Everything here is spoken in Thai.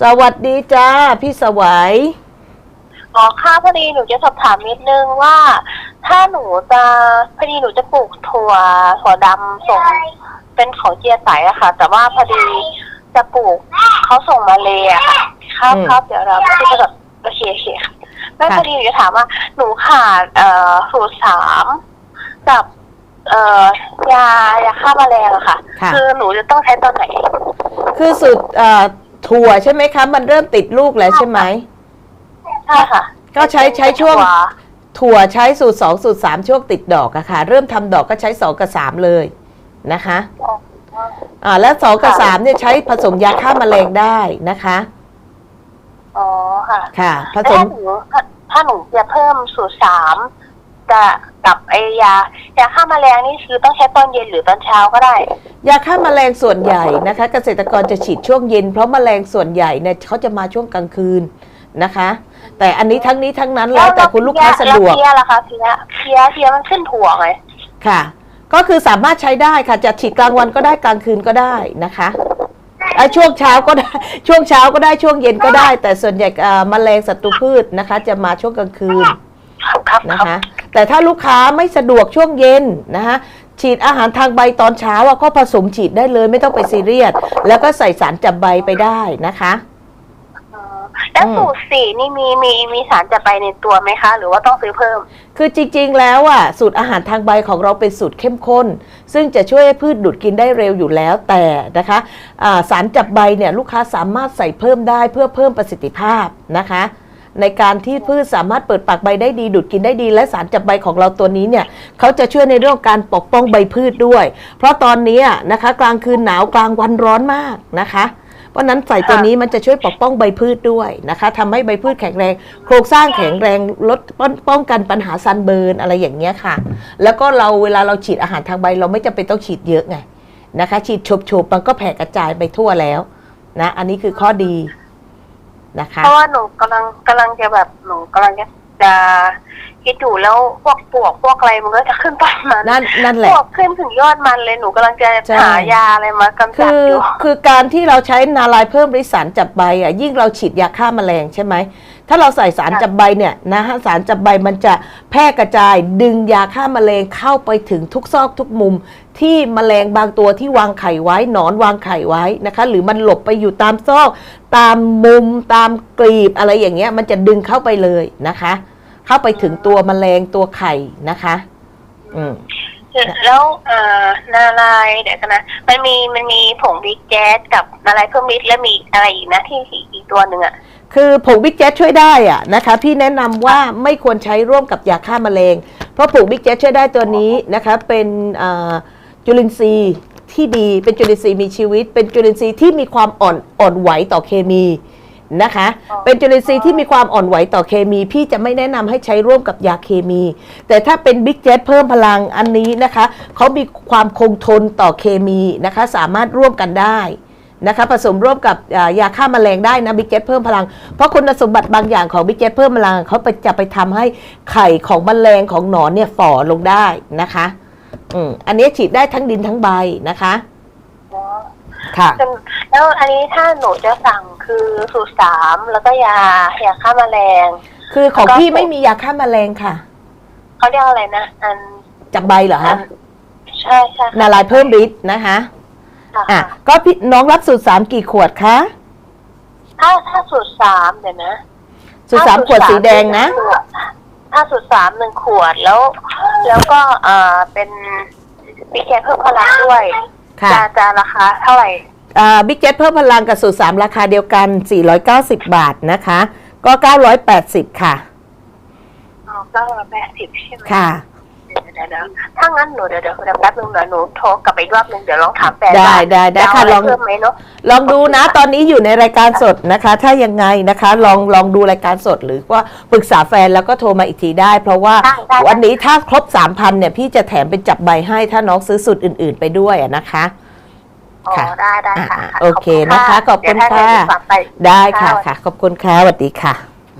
สวัสดีจ้าพี่สวัยอ๋อค่ะพอดีหนูจะสอบถามนิดนึงว่า ถ้าหนูจะพอดีหนูจะปลูกถั่วถั่วดำส่งเป็นของเจียไตอะค่ะ แต่ว่าพอดีจะปลูกเขาส่งมาเลยอะค่ะครับอืมครับเดี๋ยวเราที่จะแบบโอเคโอเคค่ะไม่ค่ะพอดีหนูจะถามว่า หนูขาดเอ่อสูตรสามกับ เอ่อยายาฆ่าแมลงอะค่ะค่ะคือหนูจะต้องใช้ตอนไหน คือสูตรเอ่อ ถั่วใช่ไหมคะ มันเริ่มติดลูกแล้วใช่ไหมใช่ค่ะ ก็ใช้ใช้ช่วง ถั่ถั่วใช้สูตร2สูตร3ช่วงติดดอกอะค่ะ เริ่มทำดอกก็ใช้2กับ3เลยนะคะอ่าแล้ว2กับ3เนี่ยใช้ผสมยาฆ่าแมลงได้นะคะอ๋อค่ะ ค่ะผแล้วสมถ้าหนูถ้าถ้าหนูจะเพิ่มสูตรสาม จะกับไอยายาฆ่าแมลงนี่คือต้องใช้ตอนเย็นหรือตอนเช้าก็ได้ ยาฆ่าแมลงส่วนใหญ่นะคะ เกษตรกรจะฉีดช่วงเย็น เพราะแมลงส่วนใหญ่เนี่ยเขาจะมาช่วงกลางคืนนะคะ แต่อันนี้ทั้งนี้ทั้งนั้นแล้วแต่คุณลูกค้าสะดวกแล้เพียล่ะคะเพียเพียเพียมันขึ้นถั่วไงค่ะ ก็คือสามารถใช้ได้ค่ะจะฉีดกลางวันก็ได้กลางคืนก็ได้นะคะอะช่วงเช้าก็ได้ช่วงเช้าก็ได้ช่วงเย็นก็ได้ แต่ส่วนใหญ่อ่าแมลงศัตรูพืชนะคะ จะมาช่วงกลางคืนครับครับนะครับคะ แต่ถ้าลูกค้าไม่สะดวกช่วงเย็นนะคะฉีดอาหารทางใบตอนเช้าอะก็ผสมฉีดได้เลยไม่ต้องไปซีเรียส แล้วก็ใส่สารจับใบไปได้นะคะอ๋อแล้วสูตรสี่นี่มีมีมีสารจะไปในตัวไหมคะ หรือว่าต้องซื้อเพิ่ม คือจริง ๆ แล้วอะสูตรอาหารทางใบของเราเป็นสูตรเข้มข้น ซึ่งจะช่วยให้พืชดูดกินได้เร็วอยู่แล้วแต่นะคะอ่าสารจับใบเนี่ยลูกค้าสามารถใส่เพิ่มได้เพื่อเพิ่มประสิทธิภาพนะคะ ในการที่พืชสามารถเปิดปากใบได้ดี ดูดกินได้ดี และสารจับใบของเราตัวนี้เนี่ยเขาจะช่วยในเรื่องของการปกป้องใบพืชด้วย เพราะตอนนี้นะคะ กลางคืนหนาวกลางวันร้อนมากนะคะเพราะฉะนั้นใส่ตัวนี้มันจะช่วยปกป้องใบพืชด้วยนะคะทำให้ใบพืชแข็งแรง โครงสร้างแข็งแรงลดป้องป้องกันปัญหาซันเบิร์นอะไรอย่างเงี้ยค่ะ แล้วก็เราเวลาเราฉีดอาหารทางใบ เราไม่จำเป็นต้องฉีดเยอะไงนะคะ ฉีดโฉบๆมันก็แผ่กระจายไปทั่วแล้วนะอันนี้คือข้อดี นะคะ เพราะว่าหนูกำลังกำลังจะแบบหนูกำลังจะจะคิดอยู่แล้วพวกปลวกพวกอะไรมันก็จะขึ้นต้นมันนั่นนั่นแหปละลวกขึ้นถึงยอดมันเลยหนูกำลังจะใช่ หายาอะไรมากำจัคืดออยู่คือการที่เราใช้นาลายเพิ่มริสารจับใบอะยิ่งเราฉีดยาฆ่าแมลงใช่ไหม ถ้าเราใส่สารจับใบเนี่ยนะฮะสารจับใบมันจะแพร่กระจายดึงยาฆ่าแมลงเข้าไปถึงทุกซอกทุกมุม ที่แมลงบางตัวที่วางไข่ไว้หนอนวางไข่ไว้นะคะ หรือมันหลบไปอยู่ตามซอก ตามมุม ตามกลีบอะไรอย่างเงี้ยมันจะดึงเข้าไปเลยนะคะ เข้าไปถึงตัวแมลงตัวไข่นะคะ อืมแล้วเอ่อนาลายเดี๋ยวกันนะมันมีมันมีผงบิ๊กแจ๊สกับนาลายเพิ่มฤทธิ์และมีอะไรอีกนะที่อีกตัวหนึ่งอะ คือผงบิ๊กแจ๊ช่วยได้อะนะคะพี่แนะนำว่าไม่ควรใช้ร่วมกับยาฆ่าแมลงเพราะผงบิ๊กแจ๊ช่วยได้ตัวนี้นะคะเป็นอ่าจุลินทรีย์ที่ดีเป็นจุลินทรีย์มีชีวิต เป็นจุลินทรีย์ที่มีความอ่อนอ่อนไหวต่อเคมีนะคะ เป็นจุลินทรีย์ที่มีความอ่อนไหวต่อเคมี พี่จะไม่แนะนำให้ใช้ร่วมกับยาเคมี แต่ถ้าเป็นบิ๊กแจ๊เพิ่มพลังอันนี้นะคะเขามีความคงทนต่อเคมีนะคะสามารถร่วมกันได้ นะคะผสมร่วมกับอ่ายาฆ่าแมลงได้นะบิ๊กเจ็ตเพิ่มพลัง เพราะคุณสมบัติบางอย่างของบิ๊กเจ็ตเพิ่มพลังเขาไปจะไปทำให้ไข่ของแมลงของหนอนเนี่ยฝ่อลงได้นะคะอืมอันนี้ฉีดได้ทั้งดินทั้งใบนะคะอ๋อค่ะ แล้วอันนี้ถ้าหนูจะสั่งคือสูตรสามแล้วก็ยายาฆ่าแมลง คือของแล้วก็พี่ไม่มียาฆ่าแมลงค่ะเขาเรียกอะไรนะอันจับใบเหรออัฮะนใช่ใช่ค่ะนาลายเพิ่มฤทธิ์นะคะค่ะ อะก็พี่น้องรับสูตรสามกี่ขวดคะ ถ้าถ้าสูตรสามเดี๋ยวนะสูตรสามขวดสีแดงนะ ถ้าสูตรสามหนึ่งขวดแล้ว แล้วก็เอ่อเป็นบิ๊กแกเพิ่มพลังด้วยค่ะจะจะราคาเท่าไหร่บิ๊กเจ็ตเพิ่มพลังกับสูตรสามราคาเดียวกัน 490 บาทนะคะ ก็ 980 ค่ะอ๋อเก้าร้อยแปดสิบใช่ไหมค่ะเดี๋ยวเดี๋ยวเดี๋ยวถ้างั้นหนูเดี๋ยวเดี๋ยวเดี๋ยวแป๊บนึงเดี๋ยวหนูโทรกลับไปอีกรอบนึงเดี๋ยวลองถามแฟนได้ว่าได้ได้จเอาค่ะอะไรลองเพิ่มไหมเนาะลองดูนะ ตอนนี้อยู่ในรายการสดนะคะ ถ้ายังไงนะคะ ลองลองดูรายการสดหรือว่าปรึกษาแฟนแล้วก็โทรมาอีกทีได้ เพราะว่าได้ได้วันนี้ถ้าครบ3,000เนี่ยพี่จะแถมเป็นจับใบให้ถ้าน้องซื้อสูตรอื่น ๆ ไปด้วยอะนะคะอ๋อค่ะได้ได้ค่ะอ่าโอเคนะคะ ขอบคุณเดี๋ยวถ้าค่ะเดี๋ยวหนูฝากไปได้ค่ะค่ะค่ะ ขอบคุณค่ะสวัสดีค่ะ